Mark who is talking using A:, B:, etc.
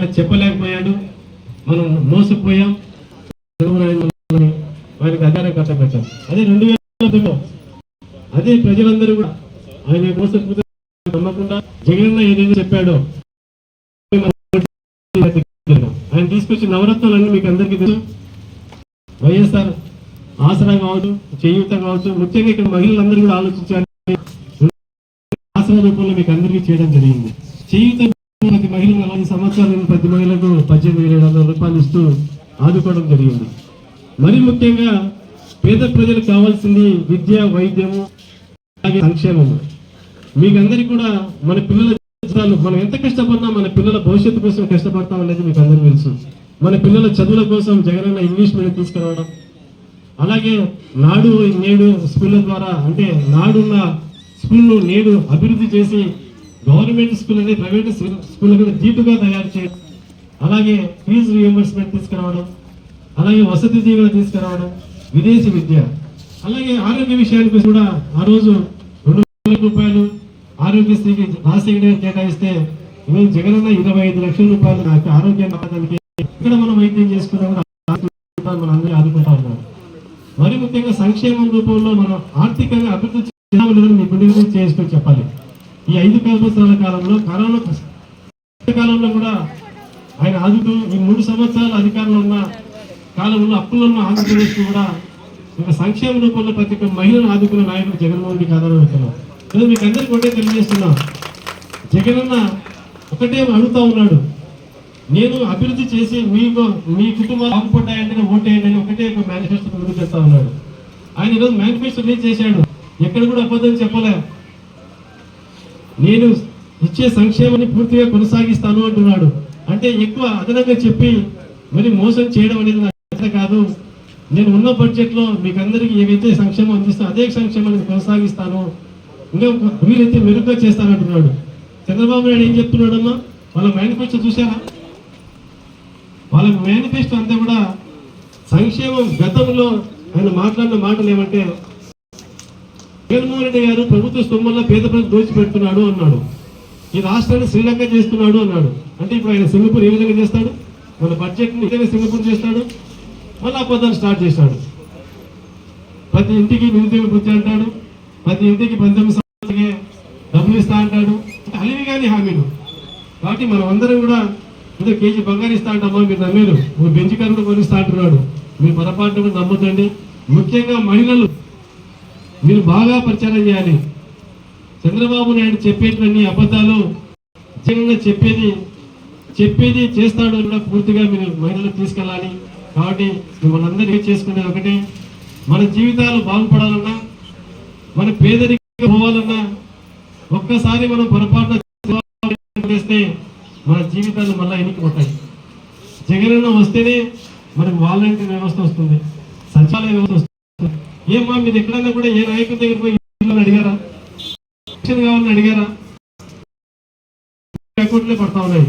A: మాట చెప్పలేకపోయాడు. మనం మోసపోయాం. వారికి అధికారం కట్టబెట్టాం. అదే రెండు వేల అదే ప్రజలందరూ కూడా ఆయన మోసపోతే నమ్మకుండా జగన్ ఏదైతే చెప్పాడో ఆయన తీసుకొచ్చిన నవరత్నాలన్నీ మీకు అందరికీ తెలుసు. వైఎస్ఆర్ ఆసరా కావచ్చు చేయూత కావచ్చు ముఖ్యంగా ఇక్కడ మహిళలందరూ కూడా ఆలోచించాలి. ఆసరా రూపంలో మీకు అందరికీ చేయడం జరిగింది. చేయూత ప్రతి మహిళ నలభై సంవత్సరాలు ప్రతి మహిళకు పద్దెనిమిది వేల ఏడు వందల రూపాయలు ఇస్తూ ఆదుకోవడం జరిగింది. మరి ముఖ్యంగా పేద ప్రజలకు కావాల్సింది విద్య వైద్యము అలాగే సంక్షేమము. మీకందరికీ కూడా మన పిల్లల జీవితాలు మనం ఎంత కష్టపడినా మన పిల్లల భవిష్యత్తు కోసం కష్టపడతాం అనేది మీకు అందరికీ తెలుసు. మన పిల్లల చదువుల కోసం జగనన్న ఇంగ్లీష్ మీడియం తీసుకురావడం. అలాగే నాడు నేడు స్కూళ్ళ ద్వారా అంటే నాడున్న స్కూళ్ళు నేడు అభివృద్ధి చేసి గవర్నమెంట్ స్కూల్ అనేది ప్రైవేట్ స్కూల్ కూడా దీటుగా తయారు చేయడం అలాగే ఫీజు రియంబర్స్మెంట్ తీసుకురావడం అలాగే వసతి దీవెన తీసుకురావడం విదేశీ విద్య అలాగే ఆరోగ్య విషయానికి కూడా ఆ రోజు రెండు వేల రూపాయలు ఆరోగ్యశ్రీకి రాజశేఖర గారు కేటాయిస్తే మేము జగనన్న ఇరవై ఐదు లక్షల రూపాయలు నాకు ఆరోగ్యం కావడానికి ఇక్కడ మనం వైద్యం చేసుకున్నాం మనం అందరూ ఆదుకుంటా ఉన్నాం మరి ముఖ్యంగా సంక్షేమం రూపంలో మనం ఆర్థికంగా అభివృద్ధి చేయాలని మీ గుండె చేసుకొని చెప్పాలి. ఈ ఐదు సంవత్సరాల కాలంలో కరోనా కాలంలో కూడా ఆయన ఆదుతూ ఈ మూడు సంవత్సరాల అధికారంలో ఉన్న కాలంలో అప్పుల్లో ఉన్న ఆంధ్రప్రదేశ్ కూడా ఇంకా సంక్షేమ రూపంలో ప్రతి ఒక్క మహిళను ఆదుకున్న నాయకుడు జగన్మోహన్ రెడ్డి కాదని అవుతున్నాం ఈరోజు మీకు అందరికీ ఒకటే జగన్ జగనన్న ఒకటే అడుగుతా ఉన్నాడు. నేను అభివృద్ధి చేసి మీకు మీ కుటుంబాలు బాగుపడ్డాయంటే ఓటేయండి అని ఒకటే ఒక మేనిఫెస్టో ముందుకు చేస్తా ఉన్నాడు. ఆయన ఈరోజు మేనిఫెస్టో రిలీజ్ చేశాడు. ఎక్కడ కూడా అబద్ధం చెప్పలే. నేను ఇచ్చే సంక్షేమాన్ని పూర్తిగా కొనసాగిస్తాను అంటున్నాడు. అంటే ఎక్కువ అదనంగా చెప్పి మరి మోసం చేయడం అనేది నాకు కాదు. నేను ఉన్న బడ్జెట్లో మీకు అందరికీ ఏవైతే సంక్షేమం అందిస్తా అదే సంక్షేమాన్ని కొనసాగిస్తాను. ఇంకా వీలైతే మెరుగ్గా చేస్తానంటున్నాడు చంద్రబాబు నాయుడు ఏం చెప్తున్నాడమ్మా? వాళ్ళ మేనిఫెస్టో చూసారా వాళ్ళ మేనిఫెస్టో అంతా కూడా సంక్షేమం గతంలో ఆయన మాట్లాడిన మాటలు ఏమంటే జగన్మోహన్ రెడ్డి గారు ప్రభుత్వ సొమ్ముల్లో పేద ప్రజలు దోచిపెడుతున్నాడు అన్నాడు. ఈ రాష్ట్రాన్ని శ్రీలంక చేస్తున్నాడు అన్నాడు. అంటే ఇప్పుడు ఆయన సింగపూర్ ఏ విధంగా చేస్తాడు? మన బడ్జెట్ సింగపూర్ చేస్తాడు? మళ్ళీ అబద్ధాలు స్టార్ట్ చేస్తాడు ప్రతి ఇంటికి నిరుద్యోగ వృత్తి అంటాడు. ప్రతి ఇంటికి పంతొమ్మిది సంవత్సరాలకి డబ్బులు ఇస్తా అంటాడు. అలివి కానీ హామీలు. కాబట్టి మనం అందరం కూడా ఏదో కేజీ బంగారు ఇస్తా అంటామా మీరు నమ్మేరు. ఒక బెంచ్ కారు కూడా కొనిస్తా అంటున్నాడు. మీరు పొరపాటు కూడా నమ్మొద్దండి. ముఖ్యంగా మహిళలు. మీరు బాగా ప్రచారం చేయాలి. చంద్రబాబు నాయుడు చెప్పేటువంటి అబద్ధాలు జగన్ చెప్పేది చెప్పేది చేస్తాడు కూడా పూర్తిగా మీరు మహిళలు తీసుకెళ్ళాలి. కాబట్టి మిమ్మల్ని అందరూ ఏం చేసుకునేది ఒకటే. మన జీవితాలు బాగుపడాలన్నా మన పేదరిక పోవాలన్నా ఒక్కసారి మనం పొరపాటున చేస్తే మన జీవితాలు మళ్ళీ ఎన్నికపోతాయి. జగనన్న వస్తేనే మనకు వాలంటీర్ వ్యవస్థ వస్తుంది సచివాలయ వ్యవస్థ వస్తుంది. ఏమా మీరు ఎక్కడన్నా కూడా ఏ నాయకుల దగ్గర పోయి అడిగారా? పెన్షన్ కావాలని అడిగారా? అకౌంట్లే పడతా ఉన్నాయి.